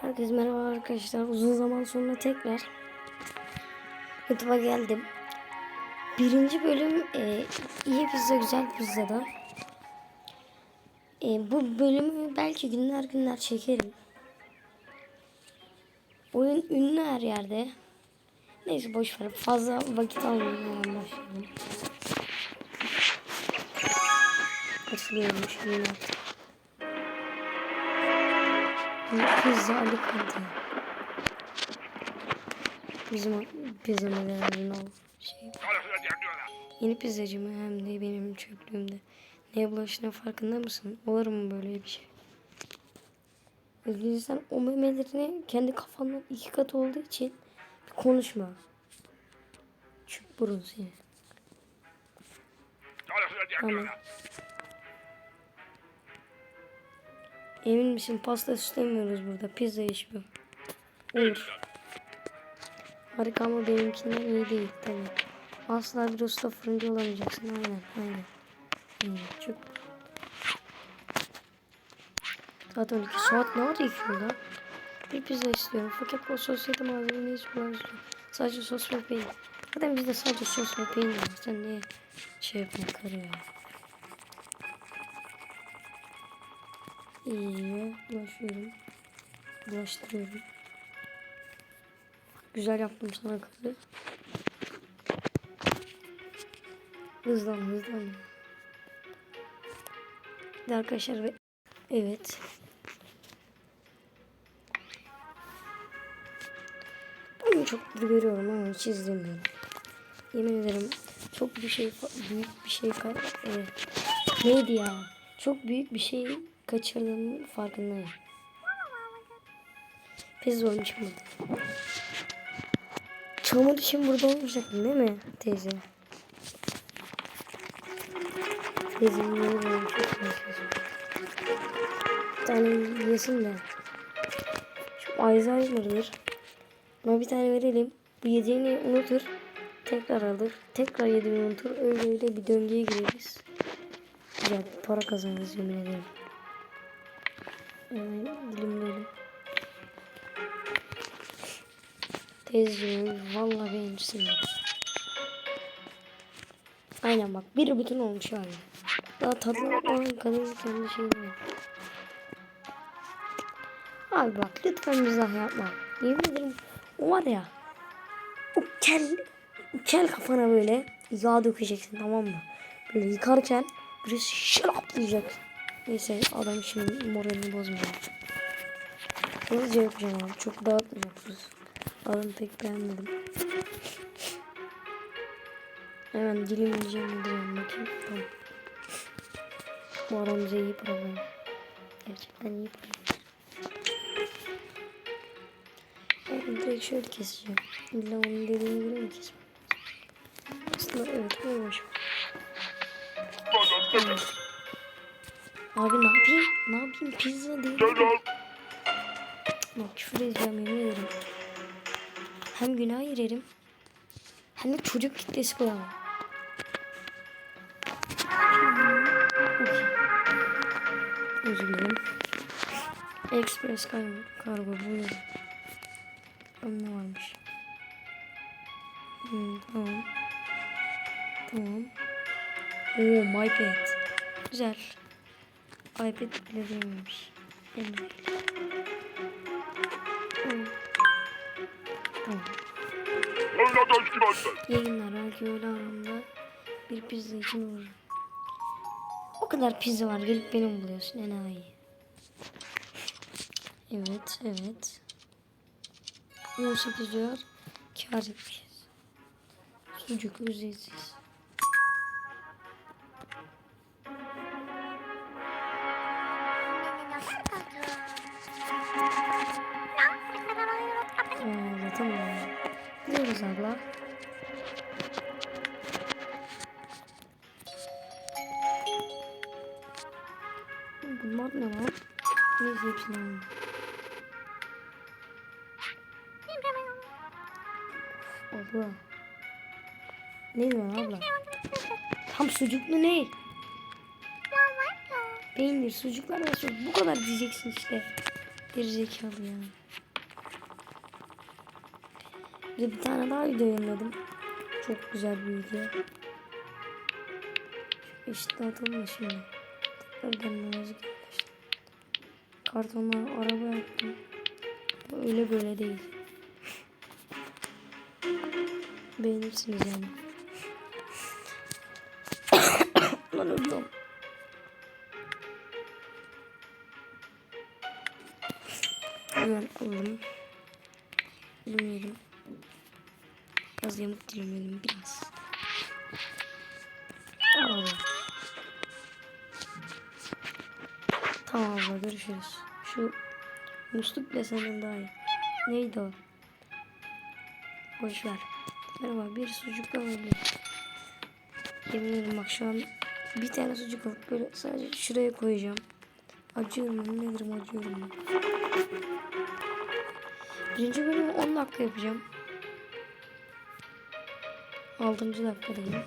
Herkese merhaba arkadaşlar. Uzun zaman sonra tekrar YouTube'a geldim. Birinci bölüm e, iyi pizza güzel pizzada. E, bu bölümü belki günler günler çekerim. Oyun ünlü her yerde. Neyse boş ver. Fazla vakit almayayım. Başlayalım. Açılıyormuş yine. Pizza Alicante. Bizim pizza modelinin o şey. Yeni pizzacı mı hem de benim çöplüğümde. Neye bulaştığına farkında mısın? Olur mu böyle bir şey? Sen o memelerini kendi kafandan iki kat olduğu için bir konuşma. Çık burun seni. Tamam. Emin misin pasta süslemiyoruz burada. Pizza iş bu. Olur. Harika ama benimkinden iyi değil tabii. Asla bir usta fırıncı olamayacaksın. Aynen aynen. İyi, çok. Saat 12. Saat ne oldu ki burada? Bir pizza istiyorum. Fakat o sosyete malzemeyi hiç bulamıyorum. Sadece sos ve peynir. Zaten bizde sadece sos ve peynir var. Sen niye şey yapma karı ya? İyi. Bulaşıyorum. Bulaştırıyorum. Güzel yaptım sana karı. Hızlan hızlan. De arkadaşlar ve evet. Ben çok görüyorum ama hiç izlemiyorum. Yemin ederim çok bir şey büyük bir şey evet. neydi ya? Çok büyük bir şey kaçırdığımın farkındayım. Pizza olmuş burada. Çamur için burada olmayacaktın değil mi teyze? Teyzenin yeni bölümü çok. Bir tane yesin de. Şu Alzheimer'dır. Ona bir tane verelim. Bu yediğini unutur. Tekrar alır. Tekrar yediğini unutur. Öyle öyle bir döngüye gireriz. Güzel para kazanırız yemin ederim. Hemen dilimleyelim. Teyzeciğim vallahi beğenirsin. Aynen bak bir bütün olmuş yani. Daha tadına bakmadan kadın kendi şeyini. Abi bak lütfen mizah yapma. Yemin ederim o var ya. O kel, kel kafana böyle yağ dökeceksin tamam mı? Böyle yıkarken böyle şıraplayacaksın. Neyse adam şimdi moralini bozmuyor. Hızlıca yapacağım abi. Çok dağıtmayacaksınız. Adamı pek beğenmedim. Hemen dilim yiyeceğim diyeceğim bakayım. Tamam. Bu aramıza iyi problem. Gerçekten iyi problem. Ben direkt şöyle keseceğim. İlla onun dediğine göre mi kesmem? Aslında evet olmuş. Evet. Abi ne yapayım? Ne yapayım? Pizza değil. Bak küfür edeceğim yemin ederim. Hem günah girerim. Hem de çocuk kitlesi koyamam. Özür dilerim. Express kargo, kargo buyurun. Ne varmış. Hmm, tamam. Tamam. Oo MyPad. Güzel. iPad bile değilmiş. Benim. Hmm. Tamam. Öğle aramda bir pizza için uğrarım. O kadar pizza var. Gelip beni buluyorsun? Enayi. Evet, evet. 18 dolar kar etmişiz. Sucuk ücretsiz. Ne lan? Neyse hepsini alalım. Abla. Ne diyorsun abla? Tam sucuklu ne? Peynir, sucuklar ve sucuk. Bu kadar diyeceksin işte. Gerizekalı ya. Bir bir tane daha video yayınladım. Çok güzel bir video. İşte atalım da şimdi. Tekrar gelmemiz arkadaşlar. Kartonla araba yaptım. Öyle böyle değil. Beğenirsiniz yani. Lan ölüyorum. Hemen alalım. Dilimleyelim. Biraz yamuk dilimleyelim biraz. Tamam abla görüşürüz. Şu musluk bile senden daha iyi. Neydi o? Boş ver. Merhaba bir sucuk alabilir. Yemin ederim bak şu an bir tane sucuk alıp böyle sadece şuraya koyacağım. Acıyorum yemin ederim acıyorum. Birinci bölümü 10 dakika yapacağım. 6. dakikadayım.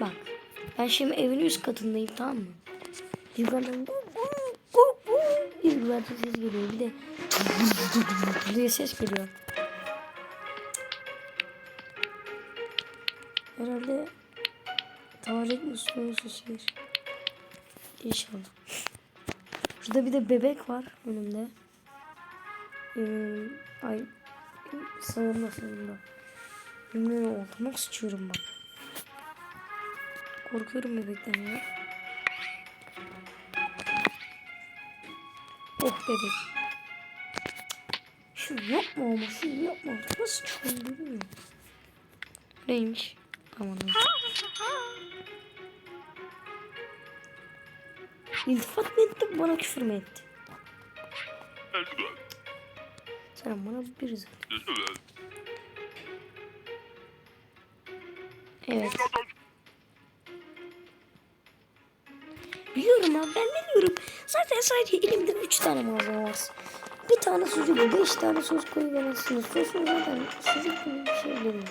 Bak. Ben şimdi evin üst katındayım tamam mı? Bir güvercin ses geliyor. Bir de diye ses geliyor. Herhalde tuvalet musluğu sesidir. İnşallah. Şurada bir de bebek var önümde. Ee, ay sağımda sağımda. Bilmiyorum altıma sıçıyorum bak. Korkuyorum bebekten ya. Oh bebek. Şunu yapma ama şunu yapma. Nasıl çıkıyor bilmiyorum. Neymiş? Evet. İltifat mı etti bana küfür mü etti? Sen bana bir zıt. Evet. Biliyorum abi ben biliyorum. Zaten sadece elimde 3 tane malzeme var. Bir tane sucuk, 5 tane sos koyuvermezsiniz. Sosun zaten sucuk gibi bir şey değil.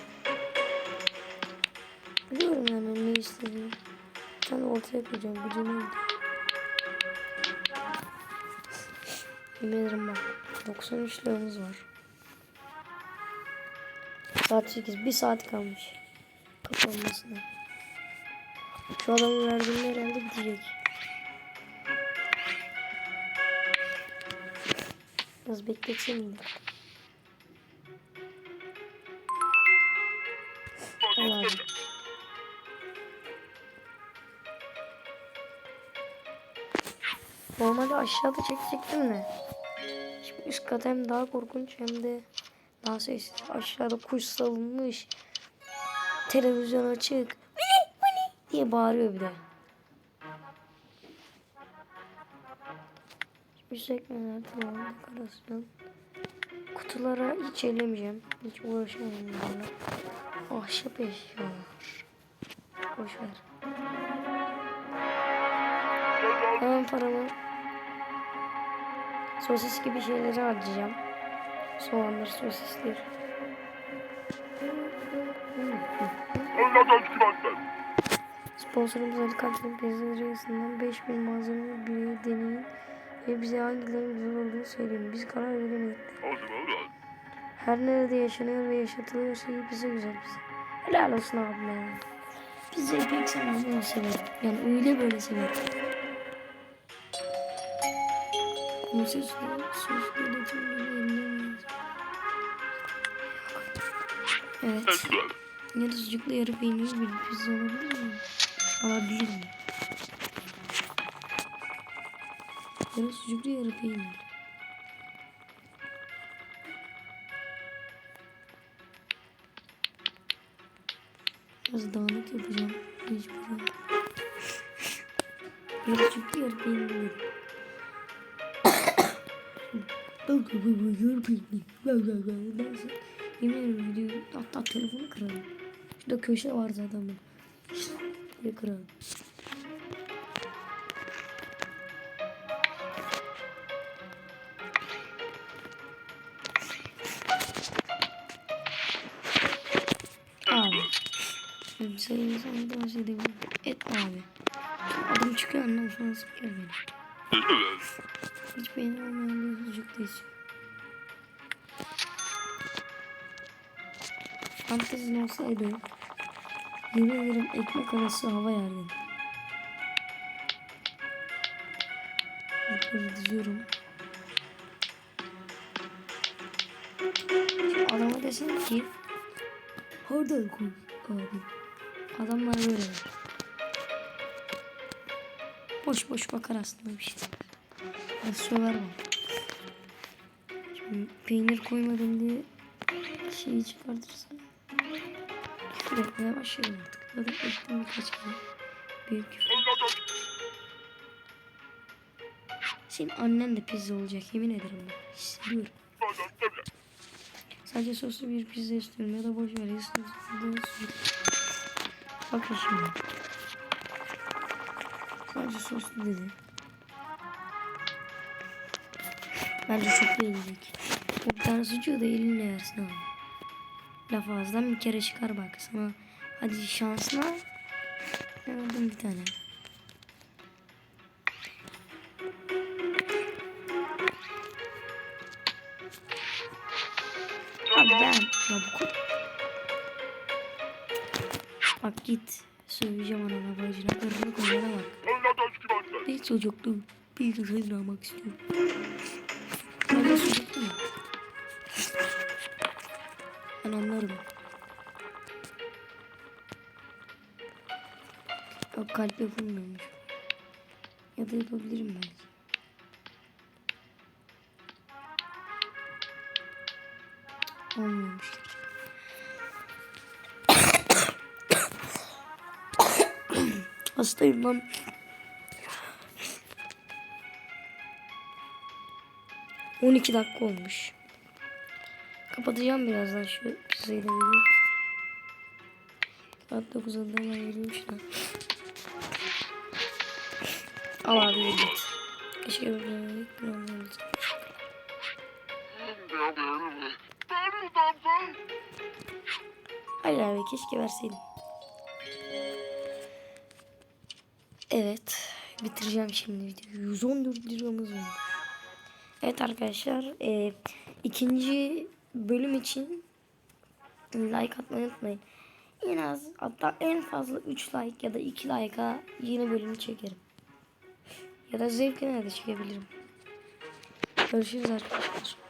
Biliyorum yani ne istediğimi. Bir tane ortaya koyacağım. Gücüne. Yemin ederim bak. 93 liramız var. Saat 8. 1 saat kalmış. Kapanmasına. Şu adamın verdiğinde herhalde bitecek. Biraz bekletsem mi? Allah'ım. Normalde aşağıda çekecektim de. Şimdi üst kat hem daha korkunç hem de daha sessiz. Aşağıda kuş salınmış. Televizyon açık. Diye bağırıyor bir de. Sekmeler tamam dekorasyon. Kutulara hiç ellemeyeceğim. Hiç uğraşamayacağım bunlarla. Ahşap eşyalar. Boş ver. Hemen paramı sosis gibi şeyleri harcayacağım. Soğanlar, sosisler. Sponsorumuz Ali Kalp'in pizzeriasından 5000 malzeme bir deneyin ve bize hangilerinin güzel olduğunu söyleyin. Biz karar veremedik. Her nerede yaşanıyor ve yaşatılıyor şey bize güzel bize. Helal olsun abime ya. Pizzayı pek sevmem ama severim. Yani öyle böyle severim. Evet. Yarı sucuklu yarı peynirli bir pizza olabilir mi? Alabilir miyim? Yarı sucuklu yarı peynirli. Biraz dağınık yapacağım. Mecburen. Yarı sucuklu yarı peynirli. Bak bak bak yarı peynirli. Bak bak bak. Dersin. Yemin ederim video hatta telefonu kırarım. Şurada köşe var zaten. Bir kırarım. Daha şey değil. Etme abi. Adım çıkıyor annem sonra sıkıyor beni. Hiç peynir olmayan bir sucuk da istiyorum. Fantezin olsaydı yemin ederim ekmek arası hava yerdim. Yukarı diziyorum. Adama desem ki Hardal koy abi. Adamlar böyle. Boş boş bakar aslında bir şey. Ben söver bana. Şimdi peynir koymadım diye şeyi çıkartırsam küfür etmeye başlarım artık. Zaten ettim birkaç kere. Büyük küfür. Senin annen de pizza olacak yemin ederim ben. Hissediyorum. Sadece soslu bir pizza istiyorum ya da boş ver. Isıtıldığı sucuk. Bakın şimdi. Sadece soslu dedi. Bence çok beğenecek. O bir tane sucuğu da elinle yersin abi. Laf ağızdan bir kere çıkar bak sana. Hadi şansına. Ben aldım bir tane. Abi ben ya bu kadar. Git. Söyleyeceğim anana bacına. Kırmızı koyana bak. Bir çocuklu bir kızı almak istiyorum. Öyle çocuklu mu? Ben anlarım. Yok kalp yapılmıyormuş. Ya da yapabilirim belki. Olmuyormuş. Hastayım lan. On iki dakika olmuş. Kapatacağım birazdan şu pizzayı da vereyim. Saat 9'da hemen vereyim şuna. Al abi git. Keşke böyle gramlarımız. Hayır abi keşke verseydim. Evet. Bitireceğim şimdi videoyu. 114 liramız olmuş. Evet arkadaşlar. E, ikinci bölüm için like atmayı unutmayın. En az hatta en fazla 3 like ya da 2 like'a yeni bölümü çekerim. Ya da zevkine de çekebilirim. Görüşürüz arkadaşlar.